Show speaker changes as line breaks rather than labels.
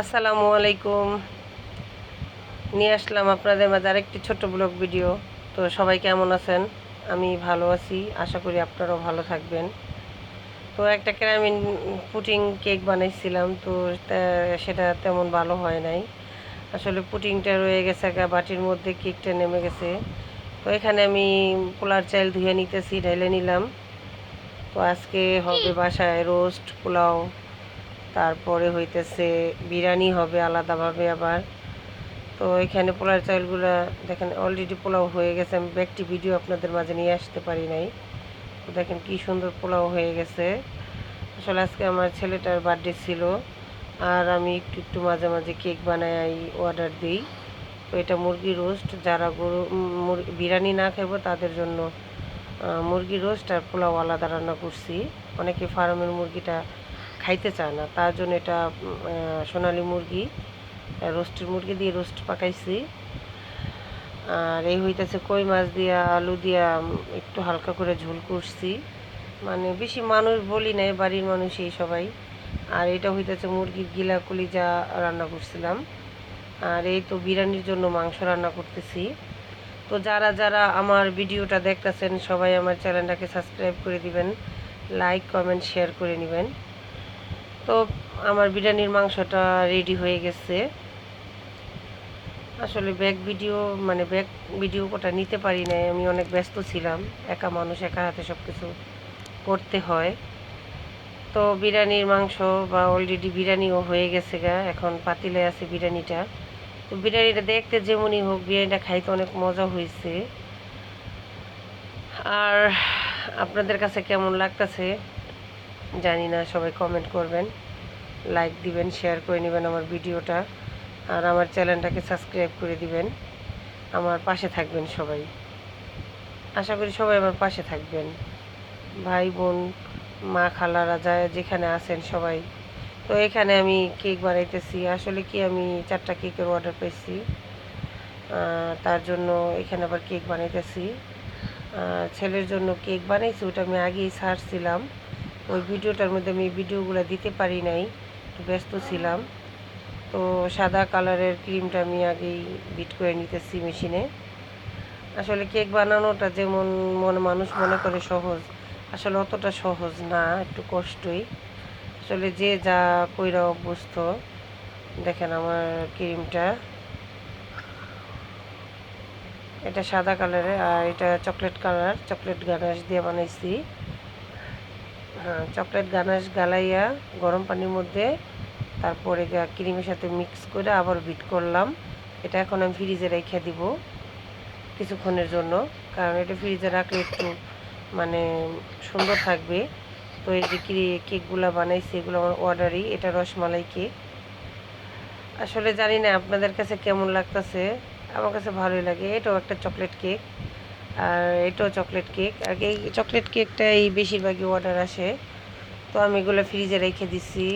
আসসালামু আলাইকুম। নিয়ে আসলাম আপনাদের মাঝে আরেকটি ছোট্ট ব্লগ ভিডিও। তো সবাই কেমন আছেন? আমি ভালো আছি, আশা করি আপনারাও ভালো থাকবেন। তো একটা ক্যারামিন পুটিং কেক বানাইছিলাম, তো সেটা তেমন ভালো হয় নাই। আসলে পুটিংটা রয়ে গেছে একটা বাটির মধ্যে কেকটা নেমে গেছে। তো এখানে আমি পোলার চাল ধুয়ে নিতেছি, ঢেলে নিলাম। তো আজকে হবে বাসায় রোস্ট পোলাও। তারপরে হইতেছে বিরিয়ানি হবে আলাদাভাবে আবার। তো এখানে পোলার চাউলগুলো দেখেন অলরেডি পোলাও হয়ে গেছে। আমি একটি ভিডিও আপনাদের মাঝে নিয়ে আসতে পারি নাই। তো দেখেন কি সুন্দর পোলাও হয়ে গেছে। আসলে আজকে আমার ছেলেটার বার্থডে ছিল আর আমি একটু একটু মাঝে মাঝে কেক বানাই অর্ডার দিই। তো এটা মুরগি রোস্ট যারা গরু বিরিয়ানি না খাব তাদের জন্য মুরগি রোস্ট আর পোলাও আলাদা রান্না করছি। অনেকে ফার্মের মুরগিটা খাইতে চায় না। তার জন্য এটা সোনালী মুরগি, রোস্টের মুরগি দিয়ে রোস্ট পাকাইছি। আর এই হইতেছে কই মাছ দিয়া, আলু দিয়া একটু হালকা করে ঝোল করছি। মানে বেশি মানুষ বলি নাই, বাড়ির মানুষই সবাই। আর এটা হইতেছে মুরগির গিলা কলিজা রান্না করছিলাম। আর এই তো বিরিয়ানির জন্য মাংস রান্না করতেছি। তো যারা যারা আমার ভিডিওটা দেখতেছেন, সবাই আমার চ্যানেলটাকে সাবস্ক্রাইব করে দিবেন। লাইক, কমেন্ট, শেয়ার করে নেবেন। তো আমার বিরিয়ানির মাংসটা রেডি হয়ে গেছে। আসলে ব্যাক ভিডিও মানে ব্যাক ভিডিও কোটা নিতে পারি নাই, আমি অনেক ব্যস্ত ছিলাম। একা মানুষ, একা হাতে সব কিছু করতে হয়। তো বিরিয়ানির মাংস বা অলরেডি বিরিয়ানিও হয়ে গেছে গা, এখন পাতিলে আছে বিরিয়ানিটা। তো বিরিয়ানিটা দেখতে যেমনই হোক, বিরিয়ানিটা খাইতে অনেক মজা হয়েছে আর আপনাদের কাছে কেমন লাগতেছে? জানি না, সবাই কমেন্ট করবেন লাইক দিবেন শেয়ার করে নেবেন আমার ভিডিওটা, আর আমার চ্যানেলটাকে সাবস্ক্রাইব করে দিবেন, আমার পাশে থাকবেন সবাই। আশা করি সবাই আমার পাশে থাকবেন। ভাই, বোন, মা খালারা যায় যেখানে আছেন সবাই। তো এখানে আমি কেক বানাইতেছি। আসলে কি আমি চারটা কেকের অর্ডার পেয়েছি তার জন্য এখানে আবার কেক বানাইতেছি। ছেলের জন্য কেক বানাইছি, ওটা আমি আগেই ছাড়ছিলাম ওই ভিডিওটার মধ্যে আমি ভিডিওগুলো দিতে পারি নাই, একটু ব্যস্ত ছিলাম। তো সাদা কালারের ক্রিমটা আমি আগেই বিট করে নিতেছি মেশিনে। আসলে কেক বানানোটা যেমন মনে মানুষ মনে করে সহজ, আসলে অতটা সহজ না, একটু কষ্টই। আসলে যে যা কইরা অভ্যস্ত, দেখেন আমার ক্রিমটা। এটা সাদা কালারের আর এটা চকলেট কালার, চকলেট গানাশ দিয়ে বানাইছি। হ্যাঁ চকলেট গানাশ গালাইয়া গরম পানির মধ্যে তারপরে ক্রিমের সাথে মিক্স করে আবার বিট করলাম। এটা এখন আমি ফ্রিজে রেখে দিব কিছুক্ষণের জন্য, কারণ এটা ফ্রিজে রাখলে একটু মানে সুন্দর থাকবে। তো এই যে কেকগুলো বানাইছি, এগুলো আমার অর্ডারই এটা রসমালাই কেক আসলে জানি না আপনাদের কাছে কেমন লাগতেছে, আমার কাছে ভালোই লাগে, এটাও একটা চকলেট কেক আর এটাও চকলেট কেক আর এই চকলেট কেকটাই বেশিরভাগই অর্ডার আসে। তো আমি এগুলো ফ্রিজে রেখে দিছি।